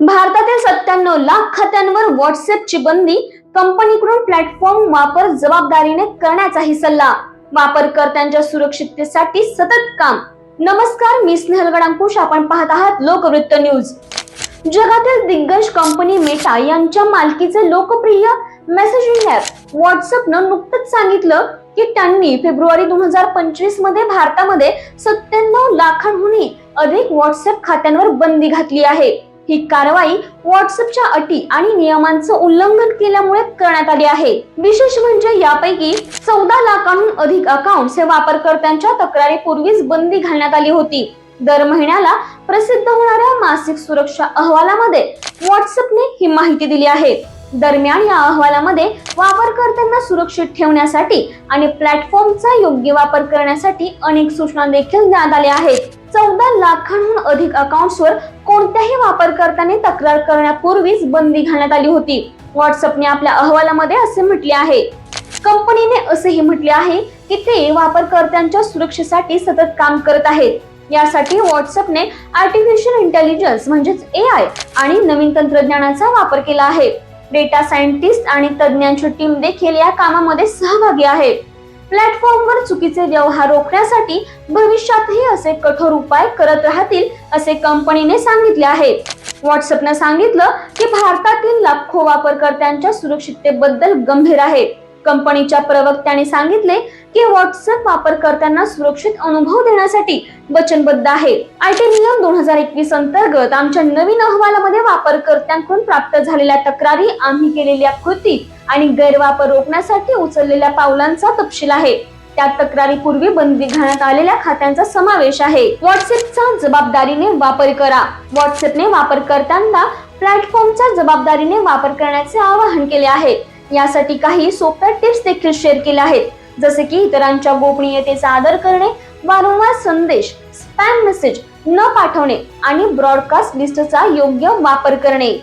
भारतातील सत्त्याण्णव लाख खात्यांवर व्हॉट्सअपची बंदी कंपनीकडून प्लॅटफॉर्म वापर जबाबदारीने करण्याचाही सल्ला. वापरकर्त्यांच्या सुरक्षिततेसाठी सतत काम. नमस्कार मी स्नेहल गडांकुश. आपण पाहत आहात लोकवृत्त न्यूज. जगातील दिग्गज कंपनी मेटा यांच्या मालकीचे लोकप्रिय मेसेजिंग ऍप व्हॉट्सअपनं नुकतंच सांगितलं की त्यांनी फेब्रुवारी दोन हजार पंचवीसमध्ये भारतामध्ये सत्त्याण्णव लाखांहूनही अधिक व्हॉट्सअप खात्यांवर बंदी घातली आहे. ही कारवाई व्हॉट्सअपच्या अटी आणि नियमांचं उल्लंघन केल्यामुळे करण्यात आली आहे. विशेष म्हणजे यापैकी चौदा लाखांहून अधिक अकाउंट्स हे वापरकर्त्यांच्या तक्रारीपूर्वीच बंदी घालण्यात आली होती. दर महिन्याला प्रसिद्ध होणाऱ्या मासिक सुरक्षा अहवालामध्ये व्हॉट्सअपने ही माहिती दिली आहे. दरम्यान या अहवालामध्ये वापरकर्त्यांना सुरक्षित ठेवण्यासाठी आणि प्लॅटफॉर्मचा योग्य वापर करण्यासाठी अनेक सूचना देखील देण्यात आल्या आहेत. चौदा लाखांहून अधिक अकाउंट्सवर कोणत्याही वापरकर्त्याने तक्रार करण्यापूर्वीच बंदी घालण्यात आली होती. व्हॉट्सअपने आपल्या अहवालामध्ये असे म्हटले आहे. कंपनीने असेही म्हटले आहे की ते वापरकर्त्यांच्या सुरक्षेसाठी सतत काम करत आहेत. यासाठी व्हॉट्सअपने आर्टिफिशियल इंटेलिजन्स म्हणजेच ए आय आणि नवीन तंत्रज्ञानाचा वापर केला आहे. डेटा सायंटिस्ट आणि तज्ज्ञांची टीम देखील या कामामध्ये सहभागी आहे प्लॅटफॉर्मवर चुकीचे व्यवहार रोखण्यासाठी भविष्यातही असे कठोर उपाय करत राहतील असे कंपनीने सांगितले आहे. व्हॉट्सअपनं सांगितलं की भारतातील लाखो वापरकर्त्यांच्या सुरक्षिततेबद्दल गंभीर आहे. कंपनीच्या प्रवक्त्याने सांगितले की व्हॉट्सअप वापरकर्त्यांना सुरक्षित अनुभव देण्यासाठी वचनबद्ध आहे. आय टी नियम दोन हजार एकवीस अंतर्गत आमच्या नवीन अहवालामध्ये वापरकर्त्यांकडून प्राप्त झालेल्या तक्रारी आम्ही केलेल्या कृती आणि गैरवापर रोखण्यासाठी उचललेल्या पावलांचा तपशील आहे. त्या तक्रारीपूर्वी बंदी घालण्यात आलेल्या खात्यांचा समावेश आहे. व्हॉट्सअपचा जबाबदारीने वापर करा. व्हॉट्सअपने वापरकर्त्यांना प्लॅटफॉर्मचा जबाबदारीने वापर करण्याचे आवाहन केले आहे. यासाठी काही सोप्या टिप्स देखील शेअर केल्या आहेत. जसे की इतरांच्या गोपनीयतेचा आदर करणे वारंवार संदेश स्पॅम मेसेज न पाठवणे आणि ब्रॉडकास्ट लिस्टचा योग्य वापर करणे.